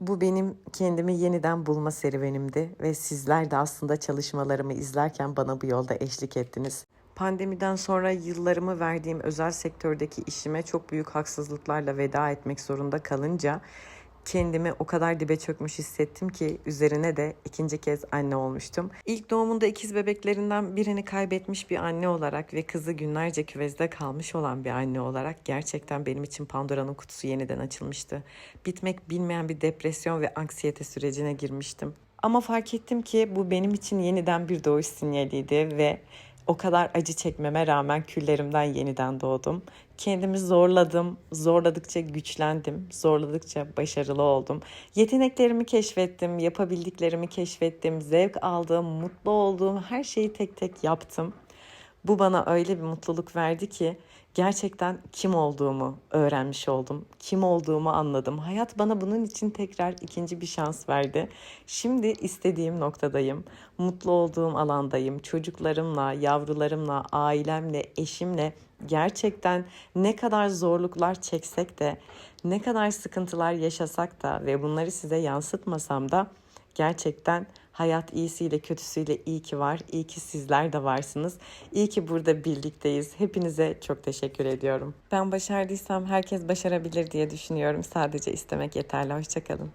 Bu benim kendimi yeniden bulma serüvenimdi ve sizler de aslında çalışmalarımı izlerken bana bu yolda eşlik ettiniz. Pandemiden sonra yıllarımı verdiğim özel sektördeki işime çok büyük haksızlıklarla veda etmek zorunda kalınca kendimi o kadar dibe çökmüş hissettim ki üzerine de ikinci kez anne olmuştum. İlk doğumunda ikiz bebeklerinden birini kaybetmiş bir anne olarak ve kızı günlerce küvezde kalmış olan bir anne olarak gerçekten benim için Pandora'nın kutusu yeniden açılmıştı. Bitmek bilmeyen bir depresyon ve anksiyete sürecine girmiştim. Ama fark ettim ki bu benim için yeniden bir doğuş sinyaliydi ve o kadar acı çekmeme rağmen küllerimden yeniden doğdum. Kendimi zorladım, zorladıkça güçlendim, zorladıkça başarılı oldum. Yeteneklerimi keşfettim, yapabildiklerimi keşfettim, zevk aldığım, mutlu olduğum her şeyi tek tek yaptım. Bu bana öyle bir mutluluk verdi ki gerçekten kim olduğumu öğrenmiş oldum. Kim olduğumu anladım. Hayat bana bunun için tekrar ikinci bir şans verdi. Şimdi istediğim noktadayım. Mutlu olduğum alandayım. Çocuklarımla, yavrularımla, ailemle, eşimle gerçekten ne kadar zorluklar çeksek de, ne kadar sıkıntılar yaşasak da ve bunları size yansıtmasam da gerçekten hayat iyisiyle kötüsüyle iyi ki var. İyi ki sizler de varsınız. İyi ki burada birlikteyiz. Hepinize çok teşekkür ediyorum. Ben başardıysam herkes başarabilir diye düşünüyorum. Sadece istemek yeterli. Hoşçakalın.